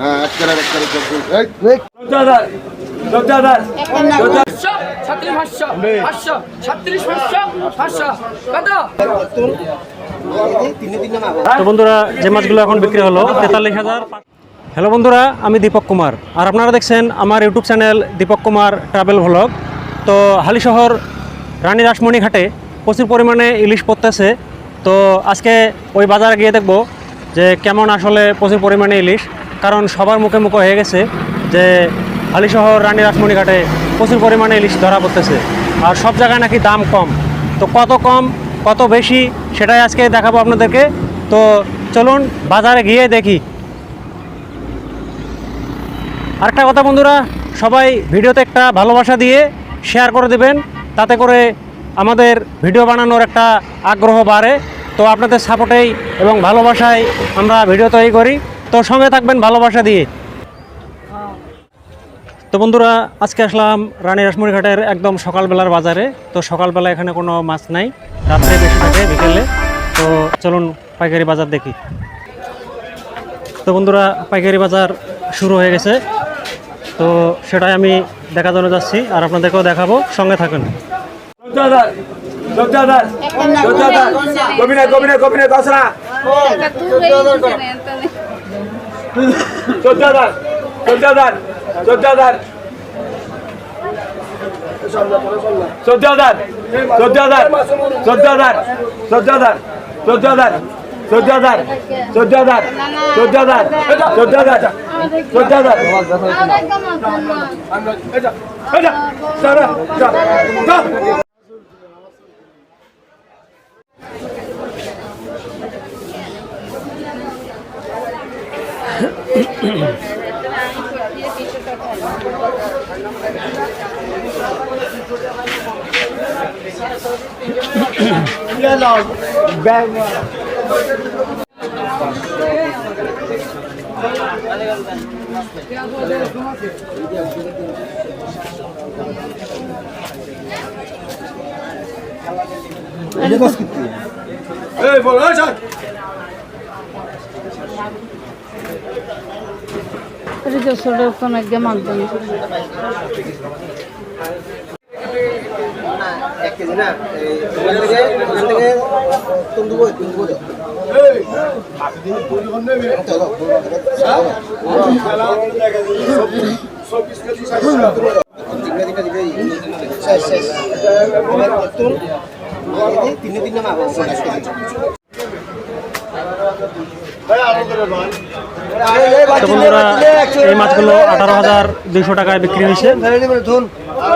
হ্যাঁ এক করে এক করে কত? তো বন্ধুরা যে মাছগুলো এখন বিক্রি হলো তেতাল্লিশ হাজার হ্যালো বন্ধুরা আমি দীপক কুমার। আর আপনারা দেখছেন আমার YouTube channel Deepak Kumar travel vlog. তো হালিশহর রানী রাসমণি ঘাটে প্রচুর পরিমাণে ইলিশ পড়তেছে। তো আজকে ওই বাজারে গিয়ে দেখব যে কেমন আসলে প্রচুর পরিমাণে ইলিশ, কারণ সবার মুখে মুখে হয়ে গেছে যে হালিশহর রানী রাসমণি ঘাটে প্রচুর পরিমাণে ইলিশ ধরা পড়তেছে। আর সব জায়গায় নাকি দাম কম। তো কত কম, কত বেশি, সেটাই আজকে দেখাবো আপনাদেরকে। তো চলুন বাজারে গিয়ে দেখি। আরেকটা কথা বন্ধুরা, সবাই ভিডিওতে একটা ভালোবাসা দিয়ে শেয়ার করে দেবেন। তাতে করে আমাদের ভিডিও বানানোর একটা আগ্রহ বাড়ে। তো আপনাদের সাপোর্টেই এবং ভালোবাসায় আমরা ভিডিও তৈরি করি। তো সঙ্গে থাকবেন ভালোবাসা দিয়ে। তো বন্ধুরা, আজকে আসলাম রানী রাসমণি ঘাটের একদম সকালবেলার বাজারে। তো সকালবেলা এখানে কোনো মাছ নাই। রাত্রে বেশি থাকে বিকেলে। তো চলুন পাইকারি বাজার দেখি। তো বন্ধুরা, পাইকারি বাজার শুরু হয়ে গেছে। তো সেটাই আমি দেখার জন্য যাচ্ছি আর আপনাদেরকেও দেখাবো। সঙ্গে থাকেন। চোদ্দাদার চোদ্দাদার গোবিনা গোবিনা গোবিনা দশরা চোদ্দাদার চোদ্দাদার চোদ্দাদার চোদ্দাদার চোদ্দাদার চোদ্দাদার চোদ্দাদার চোদ্দাদার চোদ্দাদার চোদ্দাদার চোদ্দাদার চোদ্দাদার চোদ্দাদার ব্যাগ ছোট একদম মাধ্যম তিনে তিনে মাছ তো বন্ধুরা এই মাছগুলো আঠারো হাজার দুইশো টাকায় বিক্রি হয়েছে।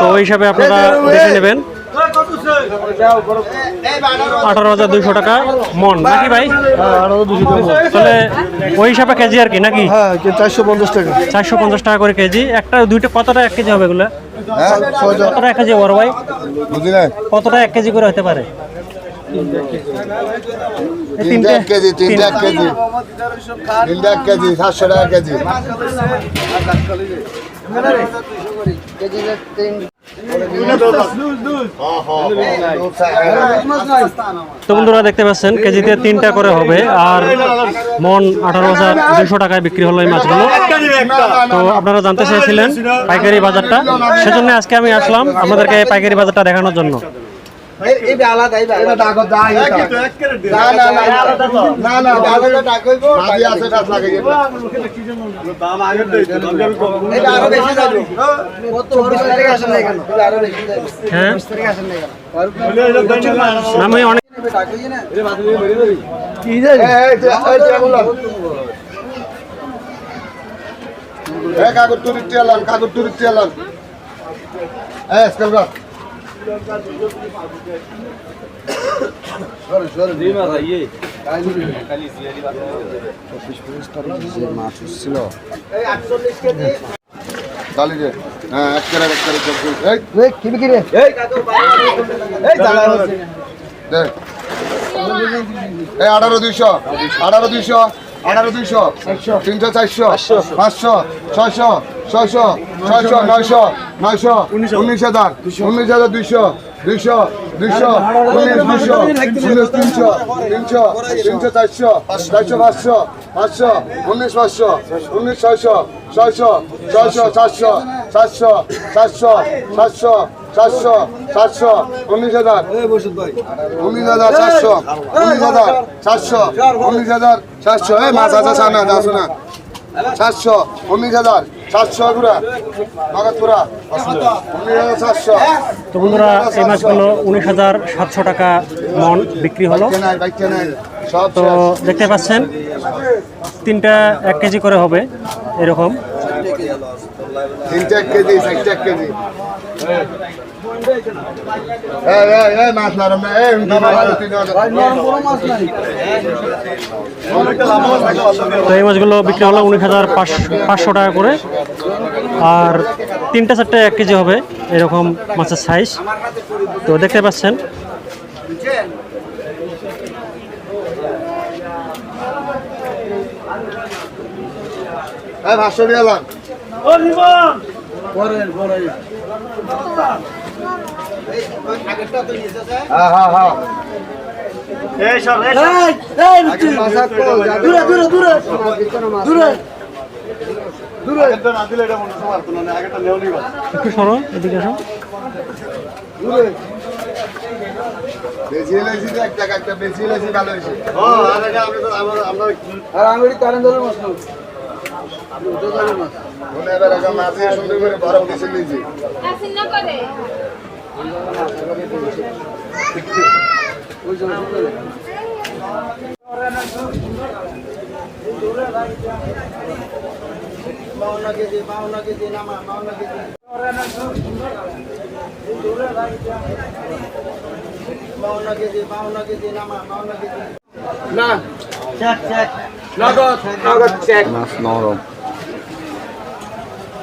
তো ওই হিসাবে আপনারা দেখে নেবেন। আঠারো হাজার দুইশো টাকা মন। নাকি ভাই? তাহলে ওই হিসাবে কেজি আর কি নাকি? হ্যাঁ চারশো পঞ্চাশ টাকা। চারশো পঞ্চাশ টাকা করে কেজি। একটা দুইটা কতটা এক কেজি হবে এগুলো? হ্যাঁ কতটা এক কেজি বড় ভাই? কতটা এক কেজি করে হতে পারে? তিনটা কেজি তিনটা কেজি। তিনটা কেজি সাতশো টাকা কেজি। তো বন্ধুরা দেখতে পাচ্ছেন কেজিতে তিনটা করে হবে আর মন আঠারো হাজার দুশো টাকায় বিক্রি হলো এই মাছগুলো। তো আপনারা জানতে চেয়েছিলেন পাইকারি বাজারটা। সেজন্য আজকে আমি আসলাম আপনাদেরকে পাইকারি বাজারটা দেখানোর জন্য। কাগজ টুরিস্ট এলাম কাগজ টুরিস্ট এলাম হ্যাঁ। আঠারো দুইশো আঠারো দুইশো আঠারো দুইশো তিনশো চারশো পাঁচশো ছয়শো ছয়শো ছয়শো নয়শো নয়শো উনিশ হাজার। উনিশ হাজার দুইশো দুইশো দুইশো উনিশ দুইশো উনিশ তিনশো তিনশো তিনশো চারশো চারশো পাঁচশো পাঁচশো উনিশ পাঁচশো উনিশ ছয়শো ছয়শো ছয়শো চারশো চারশো চারশো চারশো চারশো চারশো উনিশ হাজার উনিশ হাজার চারশো উনিশ হাজার চারশো উনিশ হাজার চারশো এই মাছ আছে সানা যাচ্ছ না। উনিশ হাজার তো বন্ধুরা এই মাছগুলো উনিশ হাজার সাতশো টাকা মন বিক্রি হলো। তো দেখতে পাচ্ছেন তিনটা এক কেজি করে হবে এরকম। তিনটে এক কেজি। চারটে এক কেজি এই, মাছ নরম তিন। তো মাছগুলো বিক্রি হলো উনিশ হাজার পাঁচশো টাকা করে। আর তিনটা চারটে এক কেজি হবে এরকম মাছের সাইজ তো দেখতে পাচ্ছেন। এই, পাঁচশো দিয়ে আমি দূরে দূরে দূরে। একটু সরো এদিকে আসো। আমরা মশলা মাওনা কেজি মাওনা কেজি নামা মাওনা কেজি মাওনা কেজি মাওনা কেজি নামা মাওনা কেজি না। চেক চেক নগদ নগদ চেক মাছ নরম।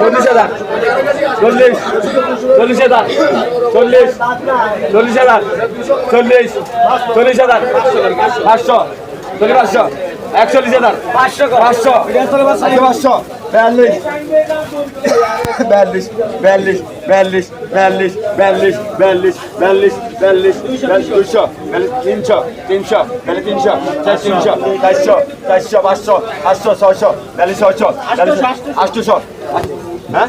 চল্লিশ হাজার। চল্লিশ। চল্লিশ হাজার। চল্লিশ। চল্লিশ হাজার। চল্লিশ। চল্লিশ হাজার। পাঁচশো। চল্লিশ পাঁচশো। একচল্লিশ হাজার। পাঁচশো। পাঁচশো। পাঁচশো। বিয়াল্লিশ বিয়াল্লিশ বিয়াল্লিশ বিয়াল্লিশ বিয়াল্লিশ বিয়াল্লিশ বিয়াল্লিশ বিয়াল্লিশ বিয়াল্লিশ বিয়াল্লিশ দুইশো বিয়াল্লিশ তিনশো তিনশো বিয়াল্লিশ তিনশো চার তিনশো চারশো চারশো পাঁচশো পাঁচশো ছয়শো বিয়াল্লিশ ছয়শো বিয়াল্লিশ আটশোশো হ্যাঁ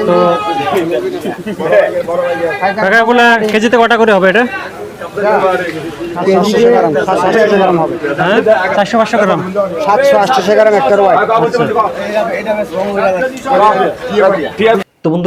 তো টাকাগুলা কেজিতে কটা করে হবে এটা? হ্যাঁ? চারশো পাঁচশো গ্রাম। সাতশো আটশো গ্রাম একটা তো বন্ধুরা